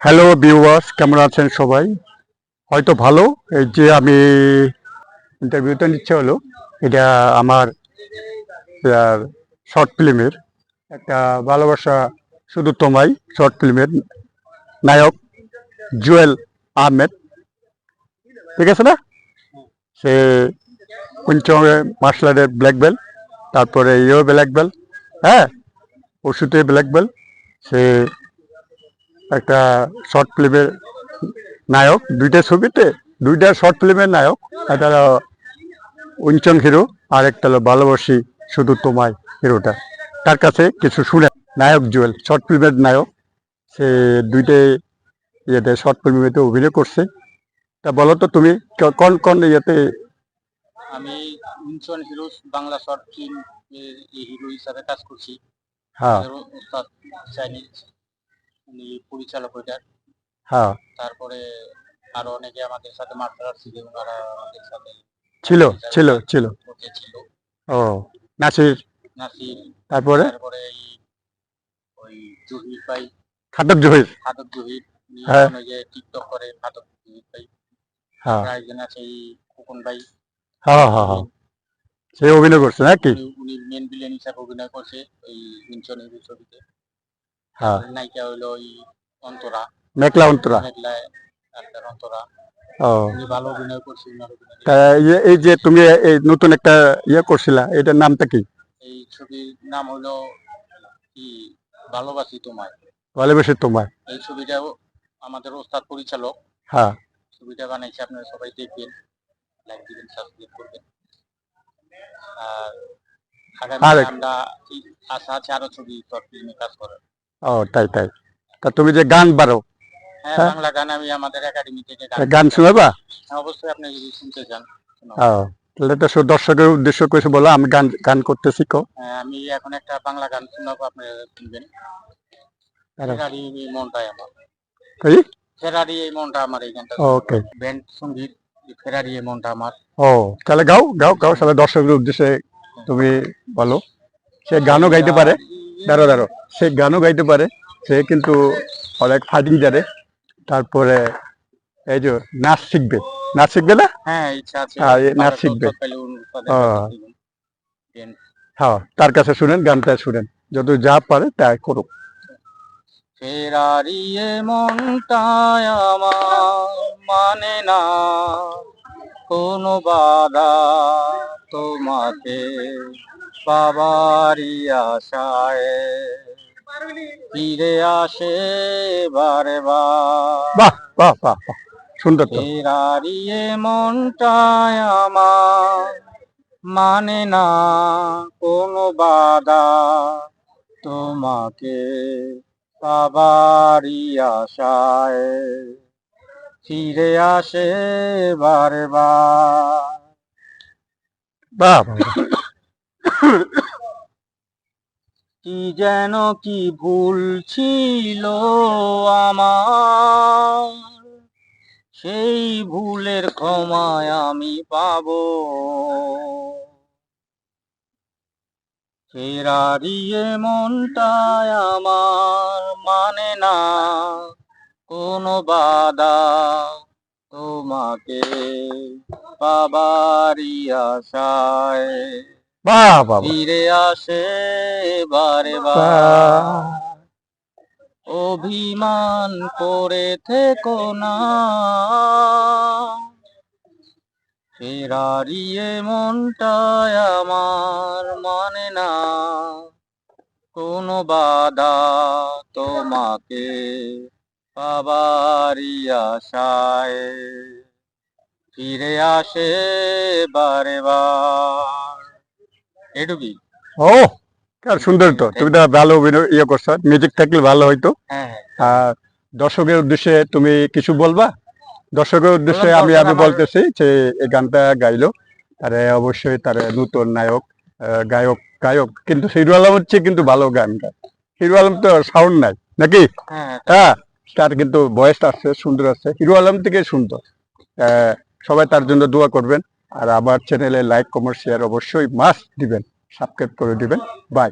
Hello viewers কেমন আছেন সবাই? হয়তো ভালো। এই যে আমি ইন্টারভিউটা নিচ্ছে হলো, এটা আমার শর্ট ফিল্মের একটা ভালোবাসা শুধু তোমায় শর্ট ফিল্মের নায়ক জুয়েল আহমেদ। ঠিক আছে না? সে পঞ্চমে মার্শাল আর্টের ব্ল্যাক বেল্ট তারপরে ইয়েও ব্ল্যাক বেল্ট হ্যাঁ ওষুধে ব্ল্যাক বেল্ট সে একটা শর্ট ফিল্মের নায়ক দুইটা ছবিতে দুইটা শর্ট ফিল্মের নায়ক। একটা হলো উঞ্চন হিরো আর একটা হলো ভালোবাসি শুধু তোমায় হিরোটা। তার কাছে কিছু শুনে নায়ক জুয়েল শর্ট ফিল্মের নায়ক। সে দুইটে ইয়েতে শর্ট ফিল্মেতে অভিনয় করছে। তা বলো তো তুমি কোন কোন ইয়েতে? আমি ইনসন হিরোজ বাংলা শর্ট ফিল্ম এই হিরো হিসাবে কাজ করছি। হ্যাঁ। চাইনিজ উনি পরিচালক ওইটার হ্যাঁ। তারপরে আরও অনেকে আমাদের সাথে মার্শাল আর্ট শিখে ওনারা আমাদের সাথে ছিল ছিল ছিল। ছিল। ও নাসির? নাসির। তারপরে? তারপরে এই ওই জহির ভাই। খাদক জহির। খাদক জহির হ্যাঁ। ওই যে টিকটক করে খাদক জহির ভাই। হ্যাঁ। আর একজন আছে এই খোকন ভাই। হ্যাঁ হ্যাঁ হ্যাঁ। সে অভিনয় করছে নাকি? উনি- মেন ভিলেন হিসাবে অভিনয় করছে ওই ইনসন ছবিতে। হ্যাঁ। নায়িকা হইল ওই অন্তরা। মেঘলা অন্তরা। ডাক্তার অন্তরা। ও। ভালো অভিনয় করছে উনার অভিনয় তা এই- এই যে তুমি এই নতুন একটা ইয়ে করছিলা এটার নামটা কি? এই ছবির নাম হলো কি? ভালোবাসি তোমায়। ভালোবেসে তোমায়। এই ছবিটাও আমাদের ওস্তাদ পরিচালক। হ্যাঁ। ছবিটা বানাইছে আপনারা সবাই দেখবেন। লাইক দিবেন সাবস্ক্রাইব করবেন। আর আগামী আর- আমরা আশা আছে আরও ছবি শর্ট ফিল্মে কাজ করার। ও তাই তাই। তা তুমি যে গান বারো হ্যাঁ হ্যাঁ। বাংলা গান আমি আমাদের একাডেমি থেকে গান শোনাবা? হ্যাঁ, অবশ্যই আপনি যদি শুনতে চান ও তাহলে তো দর্শকের উদ্দেশ্য করে বলো আমি গান গান করতেছি কো হ্যাঁ, আমি এখন একটা বাংলা গান শোনাবো আপনারা শুনবেন। ফেরারি এই মনটাই আমার। কি ফেরারি এই মনটা আমার এই গানটা। ওকে। ব্যান্ড সংগীত এই ফেরারি এই মনটা আমার। ও তাহলে গাও গাও গাও তাহলে দর্শকের উদ্দেশ্যে তুমি বলো সে গানও গাইতে পারে। দাঁড়ো দাঁড়ো সে গানও গাইতে পারে সে কিন্তু অনেক ফাইটিং জানে। তারপরে এই যে নাচ শিখবে। নাচ শিখবে না? হ্যাঁ হ্যাঁ, নাচ শিখবে। Band হ্যাঁ তার কাছে শুনেন গানটা শুনেন। যত যা পারে তাই করুক। ফেরারি এ মনটায় আমার মানে না। কোনো বাধা তোমাকে পাবারই আশায়। ফিরে আসে বারে বার বাহ বাহ বাহ বাহ সুন্দর তো। ফেরারি মনটায় আমার মানে না কোনো বাধা। তোমাকে পাবারই আশায়। ফিরে আসে বারে বার বাহ বাহ, বাহ। কি যেন কি ভুল ছিল আমার? সেই ভুলের ক্ষমায় আমি পাবো। ফেরারিয়ে মনটায় আমার মানে না। কোনো বাধা তোমাকে পাবারই আশায়। ফিরে আসে বারে বার। অভিমান করে থেকো না। ফেরারিয়ে মনটায় আমার মানে না। কোনো বাধা তোমাকে পাবারই আশায়। ফিরে আসে বারে বার। এটুকুই। ও আর সুন্দর তো। তুমি তো ভালো অভিনয় ইয়ে করছ মিউজিক থাকলে ভালো হইতো। হ্যাঁ হ্যাঁ। আর দর্শকের উদ্দেশ্যে তুমি কিছু বলবা? দর্শকের উদ্দেশ্যে আমি আমি বলতেছি যে এই গানটা গাইলো। তারে অবশ্যই তারে নতুন নায়ক গায়ক গায়ক কিন্তু হিরো আলম হচ্ছে কিন্তু ভালো গান গায়। হিরো আলম তো সাউন্ড নাই নাকি? হ্যাঁ হ্যাঁ। তার কিন্তু ভয়েসটা আছে সুন্দর আছে হিরো আলম থেকে সুন্দর। আহ, সবাই তার জন্য দোয়া করবেন। আর আমার চ্যানেলে লাইক কমেন্ট শেয়ার অবশ্যই মাস্ট দিবেন। সাবস্ক্রাইব করে দিবেন। বাই